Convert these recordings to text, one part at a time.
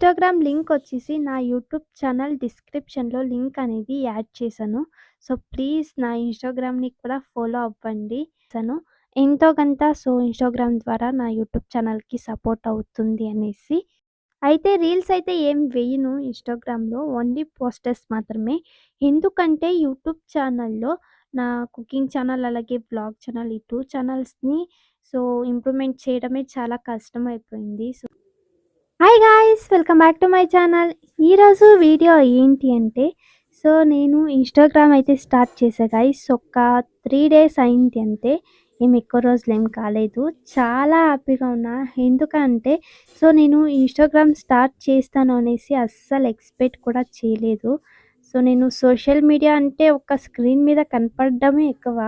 Instagram link వచ్చేసి నా YouTube channel డిస్క్రిప్షన్‌లో లింక్ అనేది యాడ్ చేశాను. సో, ప్లీజ్ నా ఇన్‌స్టాగ్రామ్‌ని కూడా ఫాలో అవ్వండి. సను ఎంతో కొంత సో, ఇన్‌స్టాగ్రామ్ ద్వారా నా యూట్యూబ్ ఛానల్‌కి సపోర్ట్ అవుతుంది అనేసి. అయితే రీల్స్ అయితే ఏం వేయను ఇన్‌స్టాగ్రామ్‌లో ఓన్లీ పోస్టర్స్ మాత్రమే. ఎందుకంటే యూట్యూబ్ ఛానల్‌లో నా కుకింగ్ ఛానల్ అలాగే బ్లాగ్ ఛానల్ ఈ టూ ఛానల్స్‌ని సో, ఇంప్రూవ్‌మెంట్ చేయడమే చాలా కష్టం అయిపోయింది so hi guys! Welcome back to my channel. ఈరోజు వీడియో ఏంటి అంటే సో, నేను ఇన్‌స్టాగ్రామ్ అయితే స్టార్ట్ చేశా గాయ్స్. ఒక త్రీ డేస్ అయింది అంతే. ఏమి ఎక్కువ రోజులేం కాలేదు. చాలా హ్యాపీగా ఉన్నా. ఎందుకంటే సో, నేను ఇన్‌స్టాగ్రామ్ స్టార్ట్ చేస్తాను అనేసి అస్సలు ఎక్స్‌పెక్ట్ కూడా చేయలేదు. సో, నేను సోషల్ మీడియా అంటే ఒక స్క్రీన్ మీద కనపడడమే ఎక్కువ.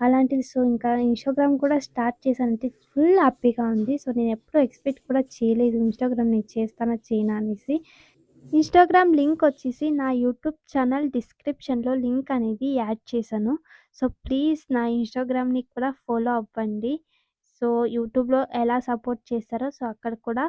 అలాంటిది సో, ఇంకా ఇన్‌స్టాగ్రామ్ కూడా స్టార్ట్ చేశానంటే ఫుల్ హ్యాపీగా ఉంది. సో, నేను ఎప్పుడూ ఎక్స్‌పెక్ట్ కూడా చేయలేదు ఇన్‌స్టాగ్రామ్ నేను చేస్తానా చేయనా అనేసి. ఇన్‌స్టాగ్రామ్ లింక్ వచ్చేసి నా యూట్యూబ్ ఛానల్ డిస్క్రిప్షన్‌లో లింక్ అనేది యాడ్ చేశాను. సో, ప్లీజ్ నా ఇన్‌స్టాగ్రామ్‌ని కూడా ఫాలో అవ్వండి. సో, యూట్యూబ్‌లో ఎలా సపోర్ట్ చేస్తారో సో, అక్కడ కూడా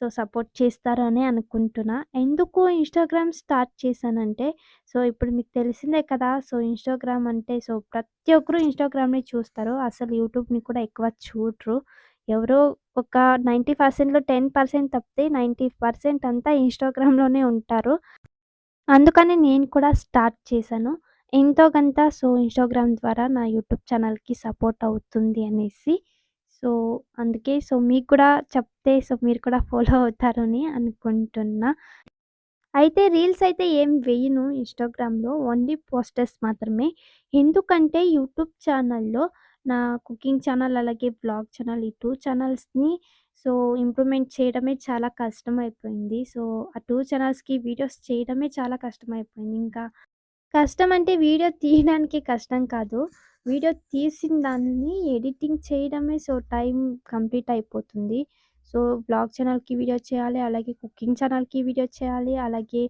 సో, సపోర్ట్ చేస్తారని అనుకుంటున్నా. ఎందుకు ఇన్‌స్టాగ్రామ్ స్టార్ట్ చేశానంటే సో, ఇప్పుడు మీకు తెలిసిందే కదా! సో, ఇన్‌స్టాగ్రామ్ అంటే సో, ప్రతి ఒక్కరు ఇన్‌స్టాగ్రామ్‌ని చూస్తారు. అసలు యూట్యూబ్‌ని కూడా ఎక్కువ చూడరు. ఎవరో ఒక నైంటీ పర్సెంట్లో టెన్ పర్సెంట్ తప్పితే 90% అంతా ఇన్‌స్టాగ్రామ్‌లోనే ఉంటారు. అందుకని నేను కూడా స్టార్ట్ చేశాను. ఎంతో కొంత సో, ఇన్‌స్టాగ్రామ్ ద్వారా నా యూట్యూబ్ ఛానల్‌కి సపోర్ట్ అవుతుంది అనేసి. సో, అందుకే సో, మీకు కూడా చెప్తే సో, మీరు కూడా ఫాలో అవుతారని అనుకుంటున్నా. అయితే రీల్స్ అయితే ఏం వేయను ఇన్‌స్టాగ్రామ్‌లో ఓన్లీ పోస్టర్స్ మాత్రమే. ఎందుకంటే యూట్యూబ్ ఛానల్‌లో నా కుకింగ్ ఛానల్ అలాగే బ్లాగ్ ఛానల్ ఈ టూ ఛానల్స్‌ని సో, ఇంప్రూవ్‌మెంట్ చేయడమే చాలా కష్టమైపోయింది. సో, ఆ టూ ఛానల్స్‌కి వీడియోస్ చేయడమే చాలా కష్టమైపోయింది. ఇంకా కష్టం అంటే వీడియో తీయడానికి కష్టం కాదు. వీడియో తీసిన దాన్ని ఎడిటింగ్ చేయడమే సో, టైం కంప్లీట్ అయిపోతుంది. సో, బ్లాగ్ ఛానల్‌కి వీడియో చేయాలి. అలాగే కుకింగ్ ఛానల్‌కి వీడియో చేయాలి. అలాగే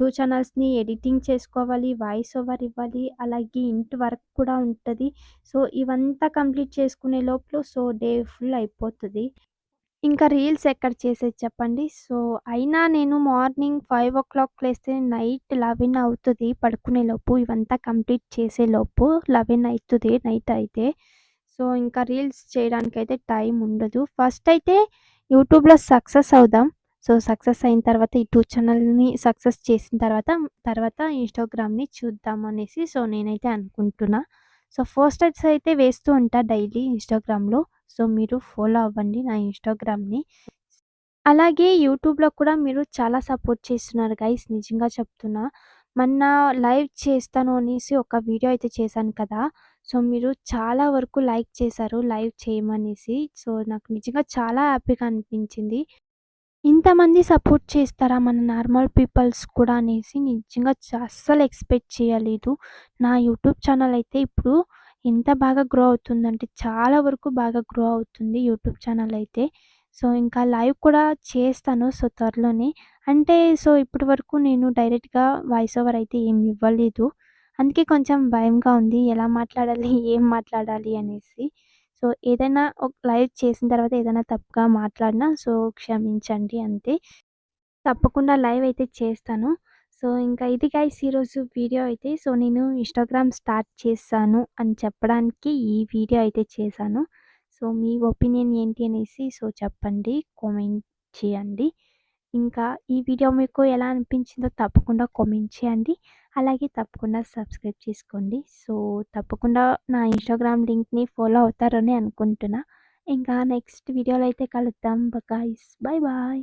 టూ ఛానల్స్‌ని ఎడిటింగ్ చేసుకోవాలి. వాయిస్ ఓవర్ ఇవ్వాలి. అలాగే ఇంటి వర్క్ కూడా ఉంటుంది సో, ఇవంతా కంప్లీట్ చేసుకునే లోపల సో, డే ఫుల్ అయిపోతుంది ఇంకా రీల్స్ ఎక్కడ చేసేది చెప్పండి. సో, అయినా నేను మార్నింగ్ 5:00 లేస్తే నైట్ 11 అవుతది పడుకునేలోపు. ఇవంతా కంప్లీట్ చేసేలోపు 11 అయితది నైట్ అయితే. సో, ఇంకా రీల్స్ చేయడానికైతే టైం ఉండదు. ఫస్ట్ అయితే యూట్యూబ్‌లో సక్సెస్ అవుదాం. సో, సక్సెస్ అయిన తర్వాత యూట్యూబ్ ఛానల్‌ని సక్సెస్ చేసిన తర్వాత, తర్వాత ఇన్‌స్టాగ్రామ్‌ని చూద్దాం అనేసి సో, నేనైతే అనుకుంటున్నా. సో, పోస్టర్స్ అయితే వేస్తూ ఉంటా డైలీ ఇన్‌స్టాగ్రామ్‌లో. సో, మీరు ఫాలో అవ్వండి నా ఇన్‌స్టాగ్రామ్‌ని. అలాగే యూట్యూబ్‌లో కూడా మీరు చాలా సపోర్ట్ చేస్తున్నారు గైస్ నిజంగా చెప్తున్నా. మొన్న లైవ్ చేస్తాను అనేసి ఒక వీడియో అయితే చేశాను కదా! సో, మీరు చాలా వరకు లైక్ చేశారు లైవ్ చేయమనేసి. సో, నాకు నిజంగా చాలా హ్యాపీగా అనిపించింది. ఇంతమంది సపోర్ట్ చేస్తారా మన నార్మల్ పీపుల్స్ కూడా అనేసి నిజంగా అస్సలు ఎక్స్‌పెక్ట్ చేయలేదు. నా యూట్యూబ్ ఛానల్ అయితే ఇప్పుడు ఎంత బాగా గ్రో అవుతుందంటే చాలా వరకు బాగా గ్రో అవుతుంది యూట్యూబ్ ఛానల్ అయితే. సో, ఇంకా లైవ్ కూడా చేస్తాను సో, త్వరలోనే. అంటే సో, ఇప్పటి వరకు నేను డైరెక్ట్‌గా వాయిస్ ఓవర్ అయితే ఏమి ఇవ్వలేదు. అందుకే కొంచెం భయంగా ఉంది. ఎలా మాట్లాడాలి? ఏం మాట్లాడాలి? అనేసి. సో, ఏదైనా ఒక లైవ్ చేసిన తర్వాత ఏదైనా తప్పుగా మాట్లాడినా సో, క్షమించండి అంతే. తప్పకుండా లైవ్ అయితే చేస్తాను. సో, ఇంకా ఇది గైస్ ఈరోజు వీడియో అయితే. సో, నేను ఇన్‌స్టాగ్రామ్ స్టార్ట్ చేశాను అని చెప్పడానికి ఈ వీడియో అయితే చేశాను. సో, మీ ఒపీనియన్ ఏంటి అనేసి సో, చెప్పండి. కామెంట్ చేయండి. ఇంకా ఈ వీడియో మీకు ఎలా అనిపించిందో తప్పకుండా కామెంట్ చేయండి. అలాగే తప్పకుండా సబ్స్క్రైబ్ చేసుకోండి. సో, తప్పకుండా నా ఇన్‌స్టాగ్రామ్ లింక్‌ని ఫాలో అవుతారని అనుకుంటున్నా. ఇంకా నెక్స్ట్ వీడియోలో అయితే కలుద్దాం. బకాయిస్ బాయ్ బాయ్.